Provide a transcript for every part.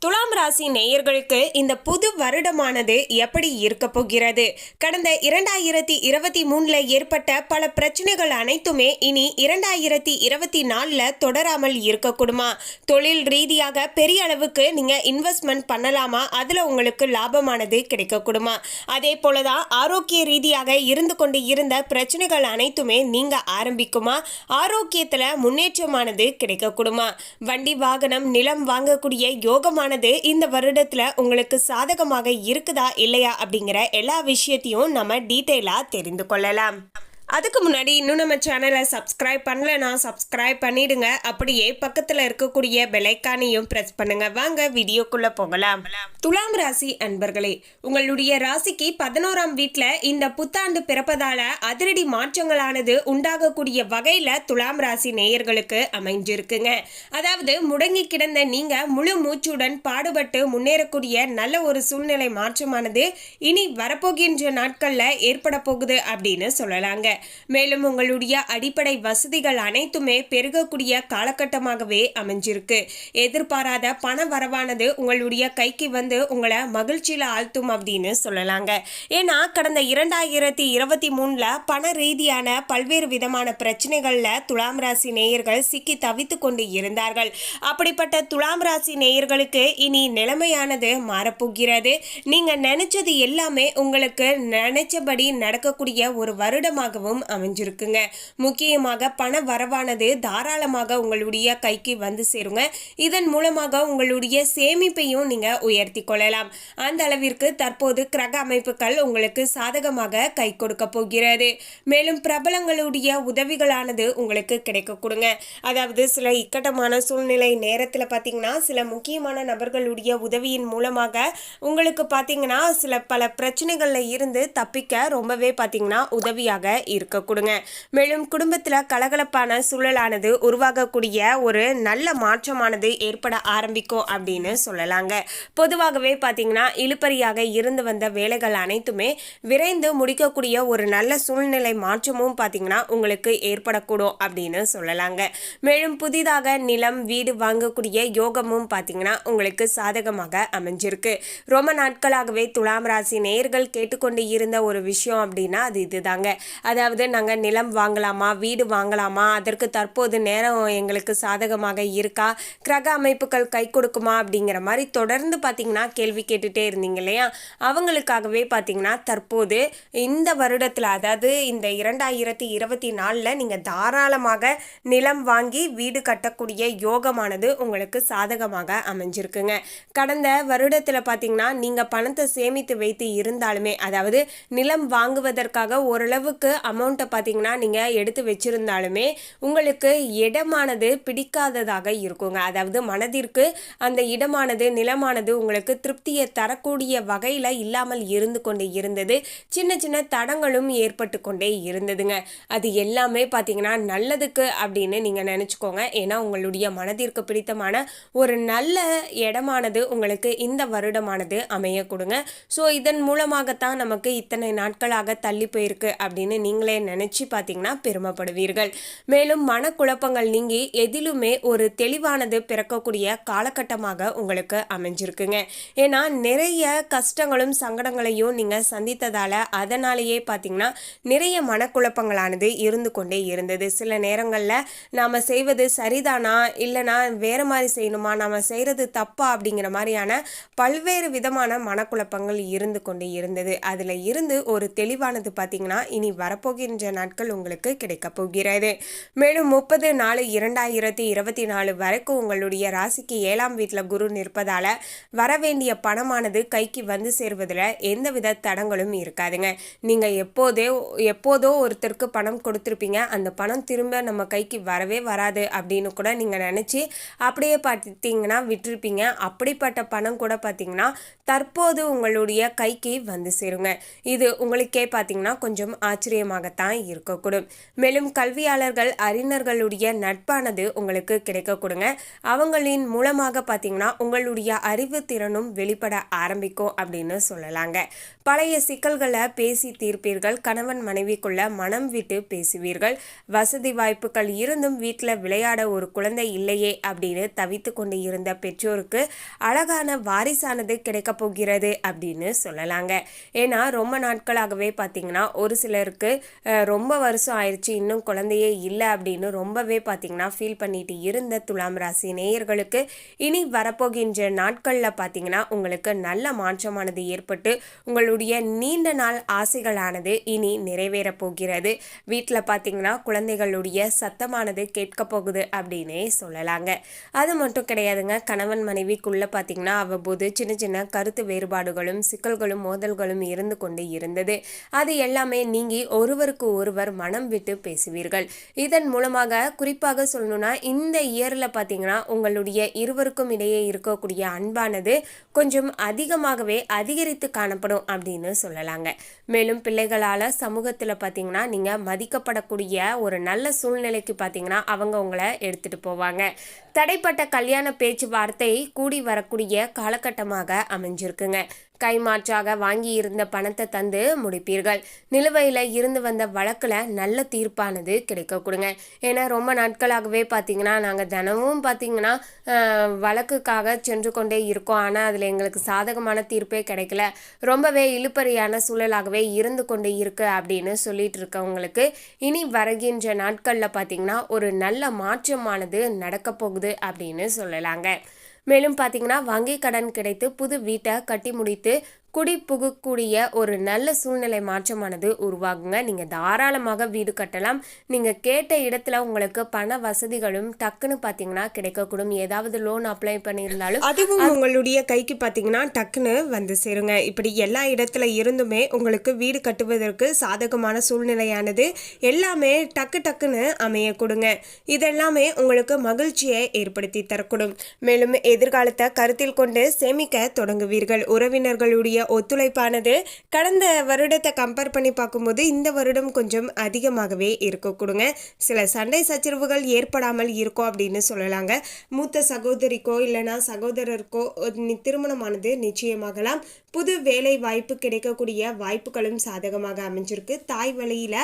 துலாம் ராசி நேயர்களுக்கு இந்த புது வருடமானது எப்படி இருக்க போகிறது? கடந்த இரண்டாயிரத்தி இருபத்தி மூணுல ஏற்பட்ட பல பிரச்சனைகள் அனைத்துமே இனி இரண்டாயிரத்தி இருபத்தி நாலுல தொடராமல் இருக்கக்கூடுமா? தொழில் ரீதியாக பெரிய அளவுக்கு நீங்க இன்வெஸ்ட்மெண்ட் பண்ணலாமா? அதுல உங்களுக்கு லாபமானது கிடைக்கக்கூடுமா? அதே போலதான் ஆரோக்கிய ரீதியாக இருந்து கொண்டு இருந்த பிரச்சனைகள் அனைத்துமே நீங்க ஆரம்பிக்குமா? ஆரோக்கியத்துல முன்னேற்றமானது கிடைக்கக்கூடுமா? வண்டி வாகனம் நிலம் வாங்கக்கூடிய ஆனது இந்த வருடத்துல உங்களுக்கு சாதகமாக இருக்குதா இல்லையா அப்படிங்கிற எல்லா விஷயத்தையும் நம்ம டீட்டெயிலாக தெரிந்து கொள்ளலாம். அதுக்கு முன்னாடி இன்னும் நம்ம சேனலை சப்ஸ்கிரைப் பண்ணலனா சப்ஸ்கிரைப் பண்ணிடுங்க. அப்படியே பக்கத்தில் இருக்கக்கூடிய பெலைக்கானையும் ப்ரெஸ் பண்ணுங்க. வாங்க வீடியோக்குள்ள போகலாம். துலாம் ராசி அன்பர்களே உங்களுடைய ராசிக்கு பதினோராம் வீட்ல இந்த புத்தாண்டு பிறப்பதால அதிரடி மாற்றங்களானது உண்டாகக்கூடிய வகையில துலாம் ராசி நேயர்களுக்கு அமைஞ்சிருக்குங்க. அதாவது முடங்கி கிடந்த நீங்க முழு மூச்சுடன் பாடுபட்டு முன்னேறக்கூடிய நல்ல ஒரு சூழ்நிலை மாற்றமானது இனி வரப்போகின்ற நாட்கள்ல ஏற்பட போகுது அப்படின்னு சொல்லலாங்க. மேலும் உங்களுடைய அடிப்படை வசதிகள் அனைத்துமே பெருகக்கூடிய காலகட்டமாகவே அமைஞ்சிருக்கு. எதிர்பாராத பண வரவானது உங்களுடைய கைக்கு வந்து உங்களை மகிழ்ச்சியில் ஆழ்த்தும் அப்படின்னு சொல்லலாங்க. ஏன்னா கடந்த இரண்டாயிரத்தி இருபத்தி மூணில் பண ரீதியான பல்வேறு விதமான பிரச்சனைகளில் துலாம் ராசி நேயர்கள் சிக்கி தவித்து கொண்டு இருந்தார்கள். அப்படிப்பட்ட துலாம் ராசி நேயர்களுக்கு இனி நிலைமையானது மாறப்போகிறது. நீங்கள் நினைச்சது எல்லாமே உங்களுக்கு நினைச்சபடி நடக்கக்கூடிய ஒரு வருடமாகவும் அமைஞ்சிருக்குங்க. முக்கியமாக பண வரவானது தாராளமாக உங்களுடைய கைக்கு வந்து சேருங்க. இதன் மூலமாக உங்களுடைய சேமிப்பையும் நீங்க உயர்த்தி கொள்ளலாம். அந்த அளவிற்கு தற்போது கிரக அமைப்புகள் உங்களுக்கு சாதகமாக கை கொடுக்க போகிறது. மேலும் பிரபலங்களுடைய உதவிகளானது உங்களுக்கு கிடைக்க கொடுங்க. அதாவது சில இக்கட்டமான சூழ்நிலை நேரத்தில் பார்த்தீங்கன்னா சில முக்கியமான நபர்களுடைய உதவியின் மூலமாக உங்களுக்கு பார்த்தீங்கன்னா சில பல பிரச்சனைகளில் இருந்து தப்பிக்க ரொம்பவே பார்த்தீங்கன்னா உதவியாக இருக்க கொடுங்க. மேலும் குடும்பத்தில் கலகலப்பான சூழலானது உருவாகக்கூடிய ஒரு நல்ல மாற்றமானது ஏற்பட ஆரம்பிக்கும் அப்படின்னு சொல்லலாங்க. பொதுவாகவே பார்த்தீங்கன்னா இழுப்பறியாக இருந்து வந்த வேலைகள் அனைத்துமே விரைந்து முடிக்கக்கூடிய ஒரு நல்ல சூழ்நிலை மாற்றமும் பார்த்தீங்கன்னா உங்களுக்கு ஏற்படக்கூடும் அப்படின்னு சொல்லலாங்க. மேலும் புதிதாக நிலம் வீடு வாங்கக்கூடிய யோகமும் பார்த்தீங்கன்னா உங்களுக்கு சாதகமாக அமைஞ்சிருக்கு. ரொம்ப நாட்களாகவே துலாம் ராசி நேயர்கள் கேட்டுக்கொண்டு இருந்த ஒரு விஷயம் அப்படின்னா அது இதுதாங்க. அதாவது நாங்கள் நிலம் வாங்கலாமா வீடு வாங்கலாமா அதற்கு தற்போது நேரம் எங்களுக்கு சாதகமாக இருக்கா கிரக அமைப்புகள் கை கொடுக்குமா அப்படிங்கிற மாதிரி தொடர்ந்து பார்த்தீங்கன்னா கேள்வி கேட்டுகிட்டே இருந்தீங்க இல்லையா? அவங்களுக்காகவே பார்த்தீங்கன்னா தற்போது இந்த வருடத்தில் அதாவது இந்த இரண்டாயிரத்தி இருபத்தி நாலில் நீங்கள் தாராளமாக நிலம் வாங்கி வீடு கட்டக்கூடிய யோகமானது உங்களுக்கு சாதகமாக அமைஞ்சிருக்குங்க. கடந்த வருடத்தில் பார்த்தீங்கன்னா நீங்கள் பணத்தை சேமித்து வைத்து இருந்தாலுமே அதாவது நிலம் வாங்குவதற்காக ஓரளவுக்கு அமௌண்ட்டை பார்த்தீங்கன்னா நீங்கள் எடுத்து வச்சிருந்தாலுமே உங்களுக்கு இடமானது பிடிக்காததாக இருக்குங்க. அதாவது மனதிற்கு அந்த இடமானது நிலமானது உங்களுக்கு திருப்தியை தரக்கூடிய வகையில் இல்லாமல் இருந்து கொண்டு இருந்தது. சின்ன சின்ன தடங்களும் ஏற்பட்டு கொண்டே இருந்ததுங்க. அது எல்லாமே பார்த்தீங்கன்னா நல்லதுக்கு அப்படின்னு நீங்கள் நினச்சிக்கோங்க. ஏன்னா உங்களுடைய மனதிற்கு பிடித்தமான ஒரு நல்ல இடமானது உங்களுக்கு இந்த வருடமானது அமைய கொடுங்க. ஸோ இதன் மூலமாகத்தான் நமக்கு இத்தனை நாட்களாக தள்ளி போயிருக்கு அப்படின்னு நீங்கள் நினச்சி பார்த்தீங்கன்னா பெருமைப்படுவீர்கள். மேலும் மனக்குழப்பங்கள் நீங்கி எதிலுமே ஒரு தெளிவானது பிறக்கக்கூடிய காலகட்டமாக உங்களுக்கு அமைஞ்சிருக்குங்க. ஏன்னா நிறைய கஷ்டங்களும் சங்கடங்களையும் நீங்கள் சந்தித்ததால் அதனாலேயே பார்த்தீங்கன்னா நிறைய மனக்குழப்பங்களானது இருந்து கொண்டே இருந்தது. சில நேரங்களில் நாம் செய்வது சரிதானா? இல்லைனா வேறு மாதிரி செய்யணுமா? நாம் செய்கிறது தப்பா? அப்படிங்கிற மாதிரியான பல்வேறு விதமான மனக்குழப்பங்கள் இருந்து கொண்டே இருந்தது. அதில் இருந்து ஒரு தெளிவானது பார்த்தீங்கன்னா இனி வரப்போ வரப்போகின்ற நாட்கள் உங்களுக்கு கிடைக்கப் போகிறது. மேலும் முப்பது நாலு இரண்டாயிரத்தி இருபத்தி நாலு வரைக்கும் உங்களுடைய ராசிக்கு ஏழாம் வீட்டில் குரு நிற்பதால் வர வேண்டிய பணமானது கைக்கு வந்து சேர்வதில் எந்தவித தடங்களும் இருக்காதுங்க. நீங்கள் எப்போதே எப்போதோ ஒருத்தருக்கு பணம் கொடுத்துருப்பீங்க. அந்த பணம் திரும்ப நம்ம கைக்கு வரவே வராது அப்படின்னு கூட நீங்கள் நினச்சி அப்படியே பார்த்தீங்கன்னா விட்டுருப்பீங்க. அப்படிப்பட்ட பணம் கூட பார்த்தீங்கன்னா தற்போது உங்களுடைய கைக்கு வந்து சேருங்க. இது உங்களுக்கே பார்த்தீங்கன்னா கொஞ்சம் ஆச்சரியமாக நாட்களாகத்தான் இருக்கக்கூடும். மேலும் கல்வியாளர்கள் அறிஞர்களுடைய நட்பானது உங்களுக்கு கிடைக்கக்கூடுங்க. அவங்களின் மூலமாக பார்த்தீங்கன்னா உங்களுடைய அறிவு திறனும் வெளிப்பட ஆரம்பிக்கும் அப்படின்னு சொல்லலாங்க. பழைய சிக்கல்களை பேசி தீர்ப்பீர்கள். கணவன் மனைவிக்குள்ள மனம் விட்டு பேசுவீர்கள். வசதி வாய்ப்புகள் இருந்தும் வீட்டில் விளையாட ஒரு குழந்தை இல்லையே அப்படின்னு தவித்து கொண்டு இருந்த பெற்றோருக்கு அழகான வாரிசானது கிடைக்கப் போகிறது அப்படின்னு சொல்லலாங்க. ஏன்னா ரொம்ப நாட்களாகவே பார்த்தீங்கன்னா ஒரு சிலருக்கு ரொம்ப வருஷம் ஆயிடுச்சு இன்னும் குழந்தையே இல்லை அப்படின்னு ரொம்பவே பார்த்தீங்கன்னா ஃபீல் பண்ணிட்டு இருந்த துலாம் ராசி நேயர்களுக்கு இனி வரப்போகின்ற நாட்களில் பார்த்தீங்கன்னா உங்களுக்கு நல்ல மாற்றமானது ஏற்பட்டு உங்களுடைய நீண்ட நாள் ஆசைகளானது இனி நிறைவேறப் போகிறது. வீட்டில் பார்த்தீங்கன்னா குழந்தைகளுடைய சத்தமானது கேட்க போகுது அப்படின்னே சொல்லலாங்க. அது மட்டும் கிடையாதுங்க கணவன் மனைவிக்குள்ள பார்த்தீங்கன்னா அவ்வப்போது சின்ன சின்ன கருத்து வேறுபாடுகளும் சிக்கல்களும் மோதல்களும் இருந்து கொண்டு இருந்தது. அது எல்லாமே நீங்கி ஒரு ஒருவருக்கு ஒருவர் மனம் விட்டு பேசுவீர்கள். இதன் மூலமாக குறிப்பாக சொல்லணும்னா இந்த இயரில் பார்த்தீங்கன்னா உங்களுடைய இருவருக்கும் இடையே இருக்கக்கூடிய அன்பானது கொஞ்சம் அதிகமாகவே அதிகரித்து காணப்படும் அப்படின்னு சொல்லலாங்க. மேலும் பிள்ளைகளால் சமூகத்தில் பார்த்தீங்கன்னா நீங்கள் மதிக்கப்படக்கூடிய ஒரு நல்ல சூழ்நிலைக்கு பார்த்தீங்கன்னா அவங்க உங்களை எடுத்துகிட்டு போவாங்க. தடைப்பட்ட கல்யாண பேச்சுவார்த்தை கூடி வரக்கூடிய காலகட்டமாக அமைஞ்சிருக்குங்க. கைமாற்றாக வாங்கி இருந்த பணத்தை தந்து முடிப்பீர்கள். நிலுவையில் இருந்து வந்த வழக்கில் நல்ல தீர்ப்பானது கிடைக்க கொடுங்க. ஏன்னா ரொம்ப நாட்களாகவே பார்த்தீங்கன்னா நாங்கள் தினமும் பார்த்தீங்கன்னா வழக்குக்காக சென்று கொண்டே இருக்கோம். ஆனால் அதில் எங்களுக்கு சாதகமான தீர்ப்பே கிடைக்கல. ரொம்பவே இழுப்பறியான சூழலாகவே இருந்து கொண்டு இருக்கு அப்படின்னு சொல்லிட்டு இருக்கவங்களுக்கு இனி வருகின்ற நாட்களில் பார்த்தீங்கன்னா ஒரு நல்ல மாற்றமானது நடக்க போகுது அப்படின்னு சொல்லலாங்க. மேலும் பார்த்தீங்கன்னா வங்கி கடன் கிடைத்து புது வீட்டை கட்டி முடித்து குடி புகக்கூடிய ஒரு நல்ல சூழ்நிலை மாற்றமானது உருவாகுங்க. நீங்கள் தாராளமாக வீடு கட்டலாம். நீங்கள் கேட்ட இடத்துல உங்களுக்கு பண வசதிகளும் டக்குன்னு பார்த்தீங்கன்னா கிடைக்கக்கூடும். ஏதாவது லோன் அப்ளை பண்ணியிருந்தாலும் அதுவும் உங்களுடைய கைக்கு பார்த்தீங்கன்னா டக்குன்னு வந்து சேருங்க. இப்படி எல்லா இடத்துல இருந்துமே உங்களுக்கு வீடு கட்டுவதற்கு சாதகமான சூழ்நிலையானது. எல்லாமே டக்கு டக்குன்னு அமைய கொடுங்க. இதெல்லாமே உங்களுக்கு மகிழ்ச்சியை ஏற்படுத்தி தரக்கூடும். மேலும் எதிர்காலத்தை கருத்தில் கொண்டு சேமிக்க தொடங்குவீர்கள். உறவினர்களுடைய ஒத்துழைப்பானது. கடந்த வருடத்தை கம்பேர் பண்ணி பார்க்கும்போது இந்த வருடம் கொஞ்சம் அதிகமாகவே இருக்க. கொடுங்க. சில சண்டை சச்சரவுகள் ஏற்படாமல் இருக்கும் அப்படின்னு சொல்லலாங்க. மூத்த சகோதரிக்கோ இல்லைனா சகோதரருக்கோ திருமணமானது நிச்சயமாகலாம். புது வேலை வாய்ப்பு கிடைக்கக்கூடிய வாய்ப்புகளும் சாதகமாக அமைஞ்சிருக்கு. தாய் வழியில்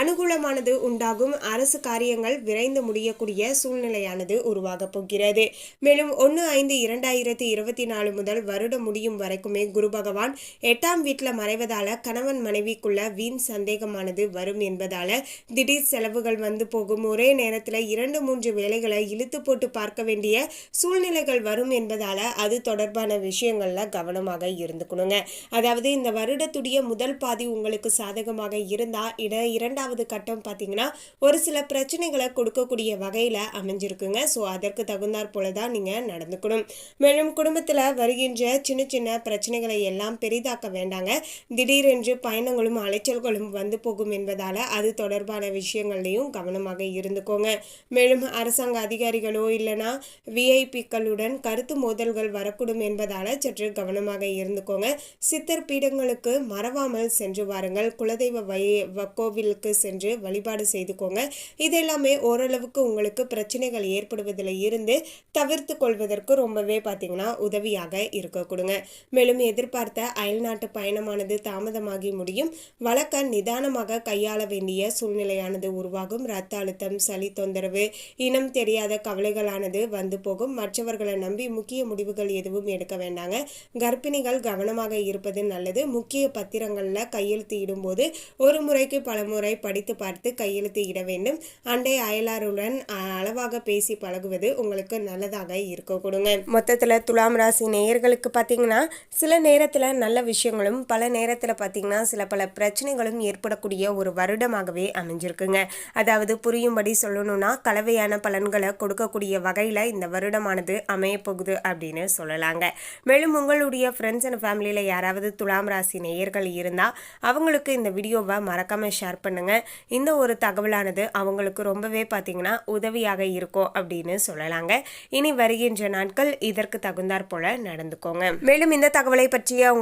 அனுகூலமானது உண்டாகும். அரசு காரியங்கள் விரைந்து முடியக்கூடிய சூழ்நிலையானது உருவாக போகிறது. மேலும் ஒன்று ஐந்து இரண்டாயிரத்தி இருபத்தி நாலு முதல் வருடம் முடியும் வரைக்குமே குரு பகவான் எட்டாம் வீட்டில் மறைவதால கணவன் மனைவிக்குள்ள வீண் சந்தேகமானது வரும் என்பதால திடீர் செலவுகள் வந்து போகும். ஒரே நேரத்தில் இரண்டு மூன்று வேலைகளை இழுத்து போட்டு பார்க்க வேண்டிய சூழ்நிலைகள் வரும் என்பதால அது தொடர்பான விஷயங்கள்ல கவனமாக இருந்துக்கணுங்க. அதாவது இந்த வருடத்துடைய முதல் பாதி உங்களுக்கு சாதகமாக இருந்தா இட இரண்டாவது கட்டம் பார்த்தீங்கன்னா ஒரு சில பிரச்சனைகளை கொடுக்கக்கூடிய வகையில் அமைஞ்சிருக்குங்க. ஸோ அதற்கு தகுந்தாற் போல தான் நீங்கள் நடந்துக்கணும். மேலும் குடும்பத்தில் வருகின்ற சின்ன சின்ன பிரச்சனைகளை எல்லாம் பெரிதாக்க வேண்டாங்க. திடீரென்று பயணங்களும் அலைச்சல்களும் வந்து போகும் என்பதால் அது தொடர்பான விஷயங்கள்லையும் கவனமாக இருந்துக்கோங்க. மேலும் அரசாங்க அதிகாரிகளோ இல்லைனா விஐபிக்களுடன் கருத்து மோதல்கள் வரக்கூடும் என்பதால் சற்று கவனமாக இருந்துக்கோங்க. சித்தர் பீடங்களுக்கு மறவாமல் சென்று வாருங்கள். குலதெய்வ வை கோவிலுக்கு சென்று வழிபாடு செய்துக்கோங்க. இதெல்லாமே ஓரளவுக்கு உங்களுக்கு பிரச்சனைகள் ஏற்படுவதில் இருந்து தவிர்த்து கொள்வதற்கு ரொம்பவே பார்த்தீங்கன்னா உதவியாக இருக்க கொடுங்க. மேலும் எதிர்பார்த்த அயல்நாட்டு பயணமானது தாமதமாகி முடியும். வழக்க நிதானமாக கையாள வேண்டிய சூழ்நிலையானது உருவாகும். ரத்த அழுத்தம் சளி தொந்தரவு இனம் தெரியாத கவலைகளானது வந்து போகும். மற்றவர்களை நம்பி முக்கிய முடிவுகள் எதுவும் எடுக்க வேண்டாங்க. கர்ப்பிணிகள் கவனமாக இருப்பது நல்லது. முக்கிய பத்திரங்களில் கையெழுத்து இடும்போது ஒரு முறைக்கு பல முறை படித்து பார்த்து கையெழுத்து இட வேண்டும். அண்டை அயலாருடன் அளவாக பேசி பழகுவது உங்களுக்கு நல்லதாக இருக்க கொடுங்க. மொத்தத்தில் துலாம் ராசி நேயர்களுக்கு பார்த்தீங்கன்னா சில நேரத்தில் நல்ல விஷயங்களும் பல நேரத்தில் பார்த்தீங்கன்னா சில பல பிரச்சனைகளும் ஏற்படக்கூடிய ஒரு வருடமாகவே அமைஞ்சிருக்குங்க. அதாவது புரியும்படி சொல்லணும்னா கலவையான பலன்களை கொடுக்கக்கூடிய வகையில் இந்த வருடமானது அமையப்போகுது அப்படின்னு சொல்லலாங்க. மேலும் உங்களுடைய ஃப்ரெண்ட்ஸ் அண்ட் ஃபேமிலியில் யாராவது துலாம் ராசி நேயர்கள் இருந்தால் அவங்களுக்கு இந்த வீடியோவை மறக்காமல் ஷேர் பண்ணுங்க. இந்த ஒரு தகவலானது அவங்களுக்கு ரொம்பவே பார்த்தீங்கன்னா உதவியாக இருக்கும் அப்படின்னு சொல்லலாங்க. இனி வருகின்ற நாட்கள் இதற்கு தகுந்தாற் போல நடந்துக்கோங்க. மேலும் இந்த தகவலை பற்றிய உங்கள்